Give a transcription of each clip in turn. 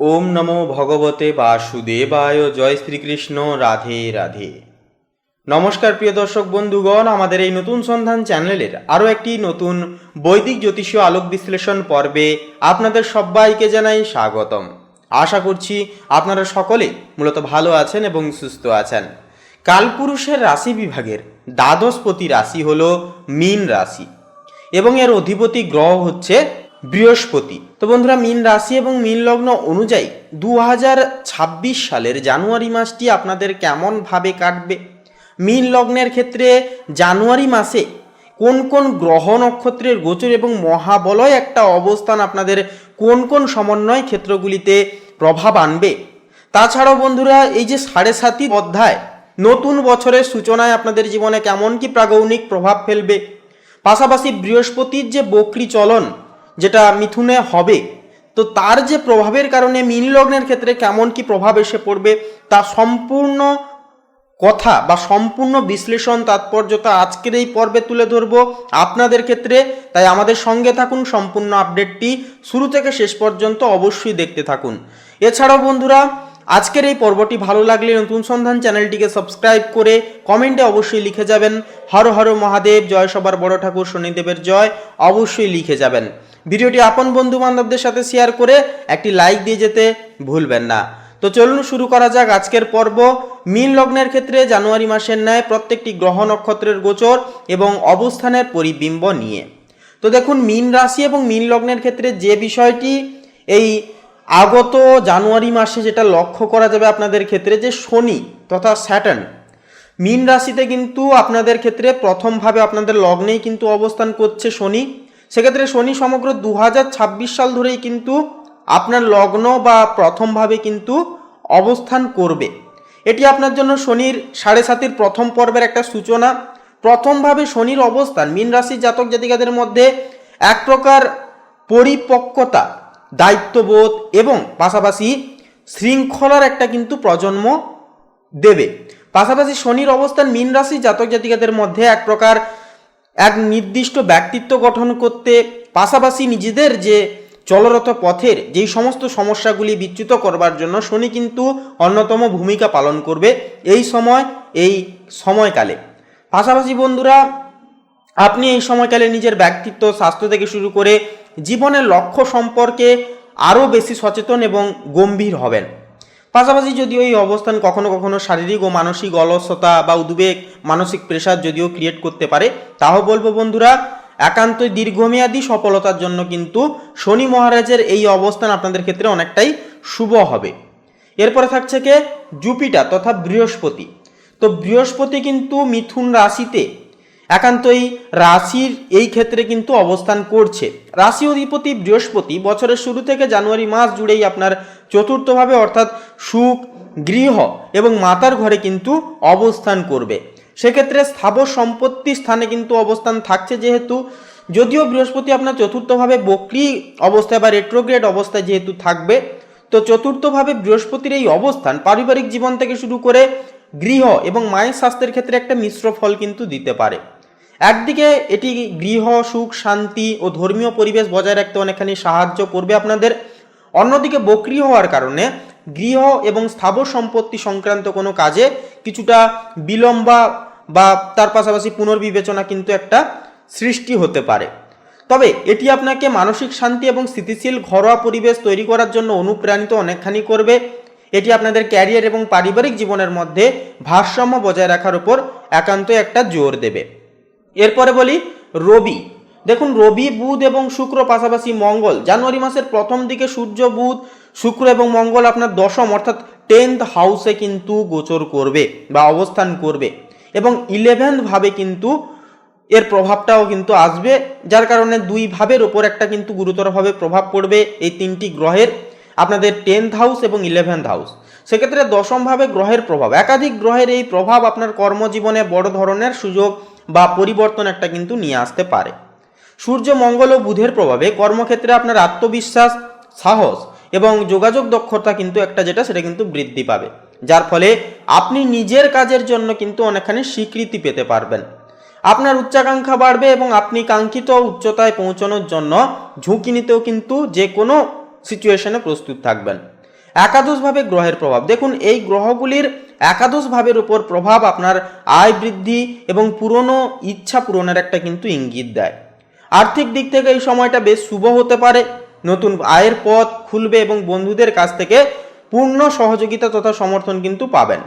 ওম নমো ভগবতে বাসুদেবায়, জয় শ্রীকৃষ্ণ, রাধে রাধে। নমস্কার প্রিয় দর্শক বন্ধুগণ, আমাদের এই নতুন সন্ধান চ্যানেলের আরও একটি নতুন বৈদিক জ্যোতিষীয় আলোক বিশ্লেষণ পর্বে আপনাদের সবাইকে জানাই স্বাগতম। আশা করছি আপনারা সকলে মূলত ভালো আছেন এবং সুস্থ আছেন। কালপুরুষের রাশি বিভাগের দ্বাদশপতি রাশি হল মীন রাশি এবং এর অধিপতি গ্রহ হচ্ছে বৃহস্পতি। তো বন্ধুরা, মীন রাশি এবং মীন লগ্ন অনুযায়ী দু হাজার ছাব্বিশ সালের জানুয়ারি মাসটি আপনাদের কেমনভাবে কাটবে? মীন লগ্নের ক্ষেত্রে জানুয়ারি মাসে কোন কোন গ্রহ নক্ষত্রের গোচর এবং মহাবলয় একটা অবস্থান আপনাদের কোন কোন সমন্বয় ক্ষেত্রগুলিতে প্রভাব আনবে? তাছাড়াও বন্ধুরা, এই যে সাড়ে সাতি অধ্যায়, নতুন বছরের সূচনায় আপনাদের জীবনে কেমন কি প্রাগৌনিক প্রভাব ফেলবে? পাশাপাশি বৃহস্পতির যে বক্রি চলন যেটা মিথুনে হবে, তো তার যে প্রভাবের কারণে মীন লগ্নের ক্ষেত্রে কেমন কি প্রভাব এসে পড়বে, তা সম্পূর্ণ কথা বা সম্পূর্ণ বিশ্লেষণ, তাৎপর্যতা আজকের এই পর্বে তুলে ধরবো আপনাদের ক্ষেত্রে। তাই আমাদের সঙ্গে থাকুন, সম্পূর্ণ আপডেটটি শুরু থেকে শেষ পর্যন্ত অবশ্যই দেখতে থাকুন। এছাড়াও বন্ধুরা, আজকের এই পর্বটি ভালো লাগলে নতুন সন্ধান চ্যানেলটিকে সাবস্ক্রাইব করে কমেন্টে অবশ্যই লিখে যাবেন। হর হর মহাদেব, জয় সবার বড় ঠাকুর, শনিদেবের জয় অবশ্যই লিখে যাবেন। ভিডিওটি আপন বন্ধু বান্ধবদের সাথে শেয়ার করে একটি লাইক দিয়ে যেতে ভুলবেন না। তো চলুন শুরু করা যাক আজকের পর্ব। মীন লগ্নের ক্ষেত্রে জানুয়ারি মাসের ন্যায় প্রত্যেকটি গ্রহ নক্ষত্রের গোচর এবং অবস্থানের পরিবিম্ব নিয়ে। তো দেখুন, মীন রাশি এবং মীন লগ্নের ক্ষেত্রে যে বিষয়টি এই আগত জানুয়ারি মাসে যেটা লক্ষ্য করা যাবে আপনাদের ক্ষেত্রে যে শনি তথা স্যাটার্ন। মীন রাশিতে কিন্তু আপনাদের ক্ষেত্রে প্রথমভাবে আপনাদের লগ্নেই কিন্তু অবস্থান করছে শনি। সেক্ষেত্রে শনি সমগ্র দু হাজার ছাব্বিশ সাল ধরেই কিন্তু আপনার লগ্ন বা প্রথমভাবে কিন্তু অবস্থান করবে। এটি আপনার জন্য শনির সাড়ে সাতির প্রথম পর্বের একটা সূচনা। প্রথমভাবে শনির অবস্থান, মীন রাশির জাতক জাতিকাদের মধ্যে এক প্রকার পরিপক্কতা, দায়িত্ববোধ এবং পাশাপাশি শৃঙ্খলার একটা কিন্তু প্রজন্ম দেবে। পাশাপাশি শনির অবস্থান, মীন রাশি জাতক জাতিকাদের মধ্যে এক প্রকার এক নির্দিষ্ট ব্যক্তিত্ব গঠন করতে পাশাপাশি নিজেদের যে চলরত পথের, যেই সমস্ত সমস্যাগুলি বিচ্যুত করবার জন্য শনি কিন্তু অন্যতম ভূমিকা পালন করবে এই সময়, এই সময়কালে। পাশাপাশি বন্ধুরা, আপনি এই সময়কালে নিজের ব্যক্তিত্ব, স্বাস্থ্য থেকে শুরু করে জীবনের লক্ষ্য সম্পর্কে আরও বেশি সচেতন এবং গম্ভীর হবেন। পাশাপাশি যদিও এই অবস্থান কখনো কখনো শারীরিক ও মানসিক অলসতা বা উদ্বেগ, মানসিক প্রেশার যদিও ক্রিয়েট করতে পারে, তাও বলব বন্ধুরা একান্তই দীর্ঘমেয়াদী সফলতার জন্য কিন্তু শনি মহারাজের এই অবস্থান আপনাদের ক্ষেত্রে অনেকটাই শুভ হবে। এরপরে থাকছে কে? জুপিটার তথা বৃহস্পতি। তো বৃহস্পতি কিন্তু মিথুন রাশিতে একান্তই রাশির এই ক্ষেত্রে কিন্তু অবস্থান করছে। রাশি অধিপতি বৃহস্পতি বছরের শুরু থেকে জানুয়ারি মাস জুড়েই আপনার চতুর্থভাবে অর্থাৎ সুখ গৃহ এবং মাতার ঘরে কিন্তু অবস্থান করবে। সেক্ষেত্রে স্থাবর সম্পত্তি স্থানে কিন্তু অবস্থান থাকছে যেহেতু, যদিও বৃহস্পতি আপনার চতুর্থভাবে বক্রি অবস্থায় বা রেট্রোগ্রেড অবস্থায় যেহেতু থাকবে, তো চতুর্থভাবে বৃহস্পতির এই অবস্থান পারিবারিক জীবন থেকে শুরু করে গৃহ এবং মায়ের স্বাস্থ্যের ক্ষেত্রে একটা মিশ্র ফল কিন্তু দিতে পারে। একদিকে এটি গৃহ, সুখ, শান্তি ও ধর্মীয় পরিবেশ বজায় রাখতে অনেকখানি সাহায্য করবে আপনাদের। অন্যদিকে বক্রি হওয়ার কারণে গৃহ এবং স্থাবর সম্পত্তি সংক্রান্ত কোনো কাজে কিছুটা বিলম্বা বা তার পাশাপাশি পুনর্বিবেচনা কিন্তু একটা সৃষ্টি হতে পারে। তবে এটি আপনাকে মানসিক শান্তি এবং স্থিতিশীল ঘরোয়া পরিবেশ তৈরি করার জন্য অনুপ্রাণিত অনেকখানি করবে। এটি আপনাদের ক্যারিয়ার এবং পারিবারিক জীবনের মধ্যে ভারসাম্য বজায় রাখার উপর একান্ত একটা জোর দেবে। এরপরে বলি রবি। দেখুন, রবি, বুধ এবং শুক্র পাশাপাশি মঙ্গল। জানুয়ারি মাসের প্রথম দিকে সূর্য, বুধ, শুক্র এবং মঙ্গল আপনার দশম, অর্থাৎ টেন্থ হাউসে কিন্তু গোচর করবে বা অবস্থান করবে এবং ইলেভেন্থ ভাবে কিন্তু এর প্রভাবটাও কিন্তু আসবে, যার কারণে দুই ভাবের ওপর একটা কিন্তু গুরুতরভাবে প্রভাব পড়বে এই তিনটি গ্রহের, আপনাদের টেন্থ হাউস এবং ইলেভেন্থ হাউস সেক্ষেত্রে দশমভাবে গ্রহের প্রভাব। একাধিক গ্রহের এই প্রভাব আপনার কর্মজীবনে বড় ধরনের সুযোগ বা পরিবর্তন একটা কিন্তু নিয়ে আসতে পারে। সূর্য, মঙ্গল ও বুধের প্রভাবে কর্মক্ষেত্রে আপনার আত্মবিশ্বাস, সাহস এবং যোগাযোগ দক্ষতা কিন্তু একটা যেটা সেটা কিন্তু বৃদ্ধি পাবে। যার ফলে আপনি নিজের কাজের জন্য কিন্তু অনেকখানি স্বীকৃতি পেতে পারবেন। আপনার উচ্চাকাঙ্ক্ষা বাড়বে এবং আপনি কাঙ্ক্ষিত উচ্চতায় পৌঁছানোর জন্য ঝুঁকি নিতেও কিন্তু যে কোনো সিচুয়েশনে প্রস্তুত থাকবেন। একাদশভাবে গ্রহের প্রভাব। দেখুন, এই গ্রহগুলির একাদশ ভাবের উপর প্রভাব আপনার আয় বৃদ্ধি এবং পুরনো ইচ্ছা পূরণের একটা কিন্তু ইঙ্গিত দেয়। আর্থিক দিক থেকে এই সময়টা বেশ শুভ হতে পারে। নতুন আয়ের পথ খুলবে এবং বন্ধুদের কাছ থেকে পূর্ণ সহযোগিতা তথা সমর্থন কিন্তু পাবেন।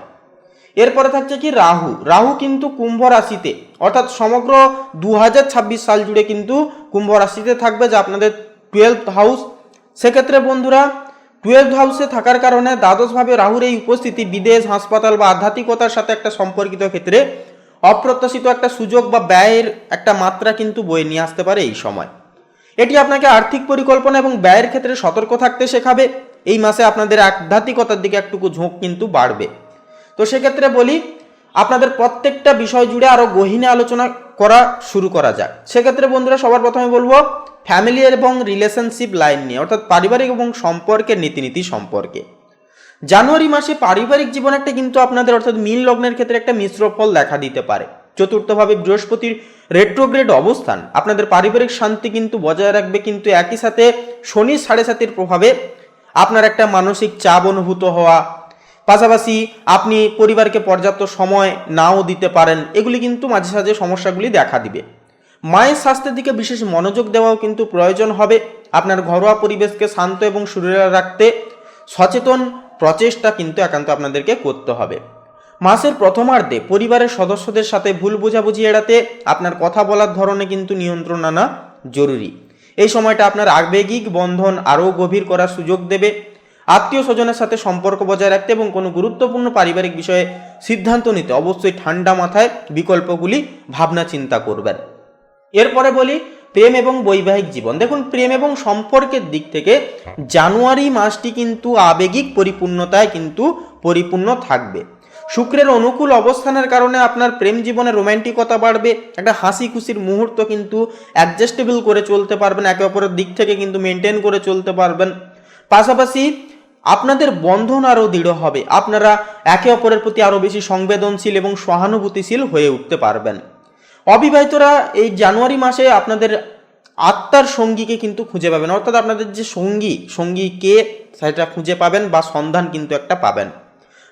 এরপরে থাকছে কি রাহু। রাহু কিন্তু কুম্ভ রাশিতে, অর্থাৎ সমগ্র দু হাজার ছাব্বিশ সাল জুড়ে কিন্তু কুম্ভ রাশিতে থাকবে যা আপনাদের টুয়েলভ হাউস। সেক্ষেত্রে বন্ধুরা টুয়েলভ হাউসে থাকার কারণে দ্বাদশভাবে রাহুর এই উপস্থিতি বিদেশ, হাসপাতাল বা আধ্যাত্মিকতার সাথে একটা সম্পর্কিত ক্ষেত্রে অপ্রত্যাশিত একটা সুযোগ বা ব্যয়ের একটা মাত্রা কিন্তু বয়ে নিয়ে আসতে পারে এই সময়। এটি আপনাকে আর্থিক পরিকল্পনা এবং ব্যয়ের ক্ষেত্রে সতর্ক থাকতে শেখাবে। এই মাসে আপনাদের আধ্যাত্মিকতার দিকে একটুকু ঝোঁক কিন্তু বাড়বে। তো সেক্ষেত্রে বলি, আপনাদের প্রত্যেকটা বিষয় জুড়ে আরও গহীনে আলোচনা করা শুরু করা যাক। সেক্ষেত্রে বন্ধুরা, সবার প্রথমে বলব ফ্যামিলি এবং রিলেশনশিপ লাইন নিয়ে, অর্থাৎ পারিবারিক এবং সম্পর্কের নীতিনীতি সম্পর্কে। জানুয়ারি মাসে পারিবারিক জীবন একটা কিন্তু আপনাদের, অর্থাৎ মিল লগ্নের ক্ষেত্রে একটা মিশ্র ফল দেখা দিতে পারে। চতুর্থভাবে বৃহস্পতির রেট্রোগ্রেড অবস্থান। আপনাদের পারিবারিক শান্তি কিন্তু বজায় রাখবে কিন্তু একই সাথে শনি সাড়ে সাতের প্রভাবে আপনার একটা মানসিক চাপ অনুভূত হওয়া। পাশাপাশি আপনি পরিবারকে পর্যাপ্ত সময় নাও দিতে পারেন। এগুলি কিন্তু মাঝে সাঝে সমস্যাগুলি দেখা দিবে। মায়ের স্বাস্থ্যের দিকে বিশেষ মনোযোগ দেওয়াও কিন্তু প্রয়োজন হবে। আপনার ঘরোয়া পরিবেশকে শান্ত এবং সুরেলা রাখতে সচেতন প্রচেষ্টা কিন্তু একান্ত আপনাদেরকে করতে হবে। মাসের প্রথমার্ধে পরিবারের সদস্যদের সাথে ভুল বোঝাবুঝি এড়াতে আপনার কথা বলার ধরনে কিন্তু নিয়ন্ত্রণ আনা জরুরি। এই সময়টা আপনার আবেগিক বন্ধন আরও গভীর করার সুযোগ দেবে। আত্মীয় স্বজনের সাথে সম্পর্ক বজায় রাখতে এবং কোনো গুরুত্বপূর্ণ পারিবারিক বিষয়ে সিদ্ধান্ত নিতে অবশ্যই ঠান্ডা মাথায় বিকল্পগুলি ভাবনা চিন্তা করবেন। এরপরে বলি প্রেম এবং বৈবাহিক জীবন। দেখুন, প্রেম এবং সম্পর্কের দিক থেকে জানুয়ারি মাসটি কিন্তু আবেগিক পরিপূর্ণতায় কিন্তু পরিপূর্ণ থাকবে। শুক্রের অনুকূল অবস্থানের কারণে আপনার প্রেম জীবনে রোম্যান্টিকতা বাড়বে, একটা হাসি খুশির মুহূর্ত কিন্তু অ্যাডজাস্টেবল করে চলতে পারবেন, একে অপরের দিক থেকে কিন্তু মেনটেন করে চলতে পারবেন। পাশাপাশি আপনাদের বন্ধন আরও দৃঢ় হবে, আপনারা একে অপরের প্রতি আরও বেশি সংবেদনশীল এবং সহানুভূতিশীল হয়ে উঠতে পারবেন। অবিবাহিতরা এই জানুয়ারি মাসে আপনাদের আত্মার সঙ্গীকে কিন্তু খুঁজে পাবেন। অর্থাৎ আপনাদের যে সঙ্গী সঙ্গী কে সেটা খুঁজে পাবেন বা সন্ধান কিন্তু একটা পাবেন।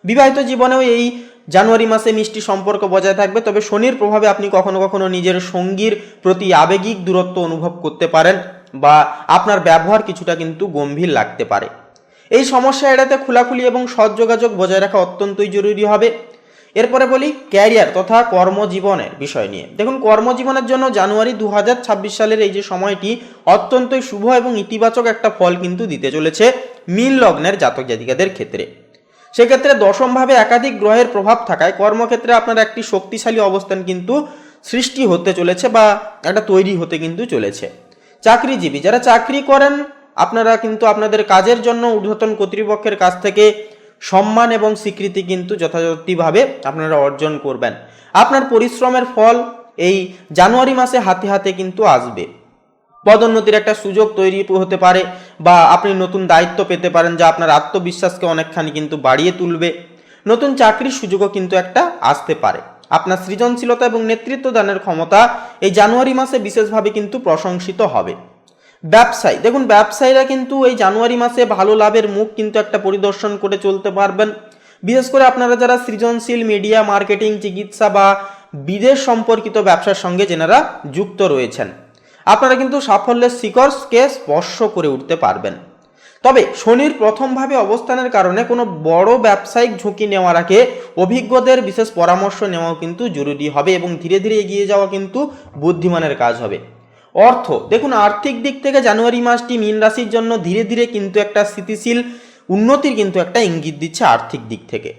বিবাহিত জীবনেও এই জানুয়ারি মাসে মিষ্টি সম্পর্ক বজায় থাকবে, তবে শনির প্রভাবে আপনি কখনো কখনো নিজের সঙ্গীর প্রতি আবেগিক দূরত্ব অনুভব করতে পারেন বা আপনার ব্যবহার কিছুটা কিন্তু গম্ভীর লাগতে পারে। এই সমস্যা এড়াতে খোলাখুলি এবং সৎ যোগাযোগ বজায় রাখা অত্যন্তই জরুরি হবে। এরপরে বলি ক্যারিয়ার তথা কর্মজীবনের বিষয় নিয়ে। দেখুন, কর্মজীবনের জন্য জানুয়ারি দু হাজার ছাব্বিশ সালের এই যে সময়টি অত্যন্তই শুভ এবং ইতিবাচক একটা ফল কিন্তু দিতে চলেছে মিল লগ্নের জাতক জাতিকাদের ক্ষেত্রে। সেক্ষেত্রে দশমভাবে একাধিক গ্রহের প্রভাব থাকায় কর্মক্ষেত্রে আপনার একটি শক্তিশালী অবস্থান কিন্তু সৃষ্টি হতে চলেছে বা একটা তৈরি হতে কিন্তু চলেছে। চাকরিজীবী, যারা চাকরি করেন, আপনারা কিন্তু আপনাদের কাজের জন্য ঊর্ধ্বতন কর্তৃপক্ষের কাছ থেকে সম্মান এবং স্বীকৃতি কিন্তু যথাযথভাবে আপনারা অর্জন করবেন। আপনার পরিশ্রমের ফল এই জানুয়ারি মাসে হাতে হাতে কিন্তু আসবে। পদোন্নতির একটা সুযোগ তৈরি হতে পারে বা আপনি নতুন দায়িত্ব পেতে পারেন যা আপনার আত্মবিশ্বাসকে অনেকখানি কিন্তু বাড়িয়ে তুলবে। নতুন চাকরির সুযোগও কিন্তু একটা আসতে পারে। আপনার সৃজনশীলতা এবং নেতৃত্ব দানের ক্ষমতা এই জানুয়ারি মাসে বিশেষভাবে কিন্তু প্রশংসিত হবে। ব্যবসায়ী। দেখুন, ব্যবসায়ীরা কিন্তু এই জানুয়ারি মাসে ভালো লাভের মুখ কিন্তু একটা পরিদর্শন করে চলতে পারবেন। বিশেষ করে আপনারা যারা সৃজনশীল মিডিয়া, মার্কেটিং, চিকিৎসা বা বিদেশ সম্পর্কিত ব্যবসার সঙ্গে যেনারা যুক্ত রয়েছেন, আপনারা কিন্তু সাফল্যের শিকড়কে স্পর্শ করে উঠতে পারবেন। তবে শনির প্রথমভাবে অবস্থানের কারণে কোনো বড় ব্যবসায়িক ঝুঁকি নেওয়ার আগে অভিজ্ঞদের বিশেষ পরামর্শ নেওয়াও কিন্তু জরুরি হবে এবং ধীরে ধীরে এগিয়ে যাওয়া কিন্তু বুদ্ধিমানের কাজ হবে। অর্থ। দেখুন, আর্থিক দিক থেকে জানুয়ারি মাসটি মীন রাশির জন্য ধীরে ধীরে কিন্তু একটা স্থিতিশীল উন্নতির কিন্তু একটা ইঙ্গিত দিচ্ছে আর্থিক দিক থেকে।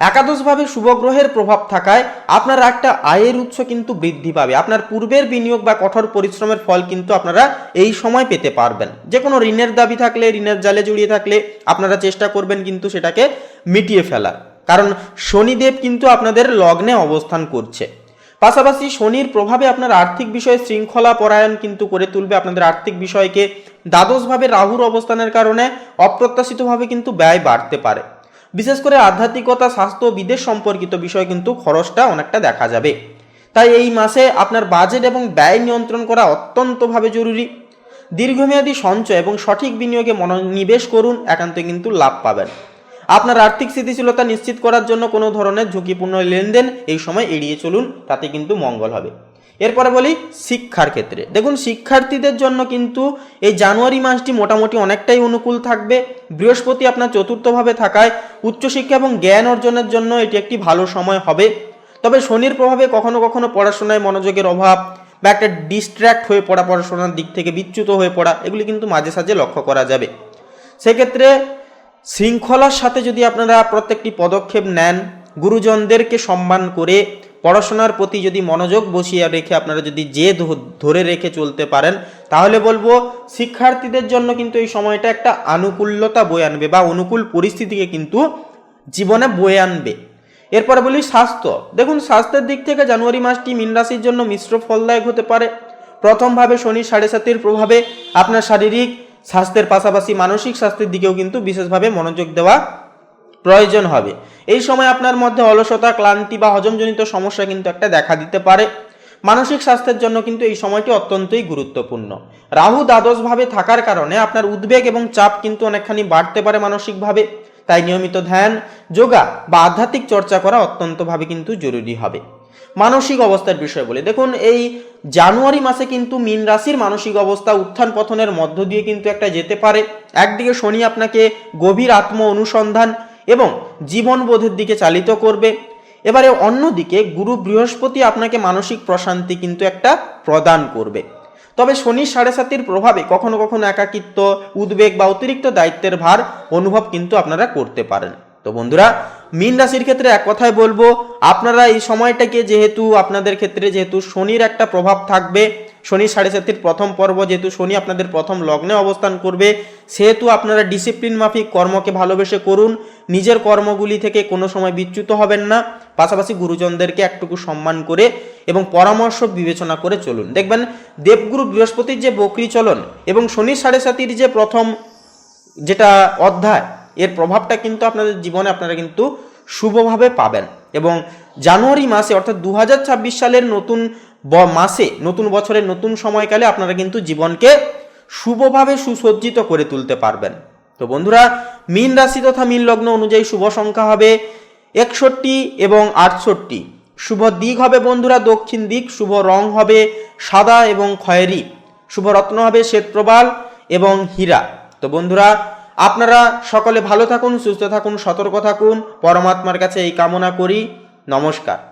একাদশভাবে শুভগ্রহের প্রভাব থাকায় আপনার একটা আয়ের উৎস কিন্তু বৃদ্ধি পাবে। আপনার পূর্বের বিনিয়োগ বা কঠোর পরিশ্রমের ফল কিন্তু আপনারা এই সময় পেতে পারবেন। যে কোনো ঋণের দাবি থাকলে, ঋণের জালে জড়িয়ে থাকলে আপনারা চেষ্টা করবেন কিন্তু সেটাকে মিটিয়ে ফেলার। কারণ শনিদেব কিন্তু আপনাদের লগ্নে অবস্থান করছে। পাশাপাশি শনির প্রভাবে আপনার আর্থিক বিষয়ে শৃঙ্খলা পরায়ণ কিন্তু করে তুলবে আপনাদের আর্থিক বিষয়কে। দ্বাদশভাবে রাহুর অবস্থানের কারণে অপ্রত্যাশিতভাবে কিন্তু ব্যয় বাড়তে পারে। বিশেষ করে আধ্যাত্মিকতা, স্বাস্থ্য, বিদেশ সম্পর্কিত বিষয় কিন্তু খরচটা অনেকটা দেখা যাবে। তাই এই মাসে আপনার বাজেট এবং ব্যয় নিয়ন্ত্রণ করা অত্যন্তভাবে জরুরি। দীর্ঘমেয়াদী সঞ্চয় এবং সঠিক বিনিয়োগে মনোনিবেশ করুন, একান্ত কিন্তু লাভ পাবেন। আপনার আর্থিক স্থিতিশীলতা নিশ্চিত করার জন্য কোনো ধরনের ঝুঁকিপূর্ণ লেনদেন এই সময় এড়িয়ে চলুন, তাতে কিন্তু মঙ্গল হবে। এরপরে বলি শিক্ষার ক্ষেত্রে। দেখুন, শিক্ষার্থীদের জন্য কিন্তু এই জানুয়ারি মাসটি মোটামুটি অনেকটাই অনুকূল থাকবে। বৃহস্পতি আপনার চতুর্থভাবে থাকায় উচ্চশিক্ষা এবং জ্ঞান অর্জনের জন্য এটি একটি ভালো সময় হবে। তবে শনির প্রভাবে কখনো কখনো পড়াশোনায় মনোযোগের অভাব বা একটা ডিস্ট্র্যাক্ট হয়ে পড়া, পড়াশোনার দিক থেকে বিচ্যুত হয়ে পড়া, এগুলি কিন্তু মাঝে সাঝে লক্ষ্য করা যাবে। সেক্ষেত্রে শৃঙ্খলার সাথে যদি আপনারা প্রত্যেকটি পদক্ষেপ নেন, গুরুজনদেরকে সম্মান করে পড়াশোনার প্রতি যদি মনোযোগ বসিয়ে রেখে আপনারা যদি যে ধরে রেখে চলতে পারেন, তাহলে বলব শিক্ষার্থীদের জন্য কিন্তু এই সময়টা একটা আনুকূল্যতা বয়ে আনবে বা অনুকূল পরিস্থিতিকে কিন্তু জীবনে বয়ে আনবে। এরপরে বলি স্বাস্থ্য। দেখুন, স্বাস্থ্যের দিক থেকে জানুয়ারি মাসটি মীন রাশির জন্য মিশ্র ফলদায়ক হতে পারে। প্রথমভাবে শনি সাড়ে সাতের প্রভাবে আপনার শারীরিক স্বাস্থ্যের পাশাপাশি মানসিক স্বাস্থ্যের দিকেও কিন্তু বিশেষভাবে মনোযোগ দেওয়া প্রয়োজন হবে। এই সময় আপনার মধ্যে অলসতা, ক্লান্তি বা হজমজনিত সমস্যা কিন্তু একটা দেখা দিতে পারে। মানসিক স্বাস্থ্যের জন্য কিন্তু এই সময়টি অত্যন্তই গুরুত্বপূর্ণ। রাহু দ্বাদশভাবে থাকার কারণে আপনার উদ্বেগ এবং চাপ কিন্তু অনেকখানি বাড়তে পারে মানসিকভাবে। তাই নিয়মিত ধ্যান, যোগা বা আধ্যাত্মিক চর্চা করা অত্যন্তভাবে কিন্তু জরুরি হবে। মানসিক অবস্থার বিষয় বলে। দেখুন, এই জানুয়ারি মাসে কিন্তু মীন রাশির মানসিক অবস্থা উত্থান পথনের মধ্য দিয়ে কিন্তু একটা যেতে পারে। একদিকে শনি আপনাকে গভীর আত্ম অনুসন্ধান এবং জীবনবোধের দিকে চালিত করবে। এবারে অন্যদিকে গুরু বৃহস্পতি আপনাকে মানসিক প্রশান্তি কিন্তু একটা প্রদান করবে। তবে শনি সাড়ে সাতির প্রভাবে কখনো কখনো একাকিত্ব, উদ্বেগ বা অতিরিক্ত দায়িত্বের ভার অনুভব কিন্তু আপনারা করতে পারেন। তো বন্ধুরা, মীন রাশির ক্ষেত্রে এক কথায় বলব, আপনারা এই সময়টাকে যেহেতু, আপনাদের ক্ষেত্রে যেহেতু শনির একটা প্রভাব থাকবে, শনি সাড়ে সাতির প্রথম পর্ব, যেহেতু শনি আপনাদের প্রথম লগ্নে অবস্থান করবে, সেহেতু আপনারা ডিসিপ্লিন মাফিক কর্মকে ভালোবেসে করুন, নিজের কর্মগুলি থেকে কোনো সময় বিচ্যুত হবেন না, পাশাপাশি গুরুজনদেরকে একটুকু সম্মান করে এবং পরামর্শ বিবেচনা করে চলুন। দেখবেন, দেবগুরু বৃহস্পতির যে বকরি চলন এবং শনি সাড়ে সাতির যে প্রথম যেটা অধ্যায় এর প্রভাবটা কিন্তু আপনাদের জীবনে আপনারা কিন্তু শুভভাবে পাবেন। এবং জানুয়ারি মাসে অর্থাৎ দু হাজার ছাব্বিশ সালের নতুন মাসে, নতুন বছরের নতুন সময়কালে আপনারা কিন্তু জীবনকে শুভভাবে সুসজ্জিত করে তুলতে পারবেন। তো বন্ধুরা, মীন রাশি তথা মীন লগ্ন অনুযায়ী শুভ সংখ্যা হবে একষট্টি এবং আটষট্টি। শুভ দিক হবে বন্ধুরা দক্ষিণ দিক, শুভ রং হবে সাদা এবং খয়েরি। শুভ রত্ন হবে শ্বেতপ্রবাল এবং হীরা। তো বন্ধুরা আপনারা সকলে ভালো থাকুন সুস্থ থাকুন সতর্ক থাকুন। পরমাত্মার কাছে এই কামনা করি। নমস্কার।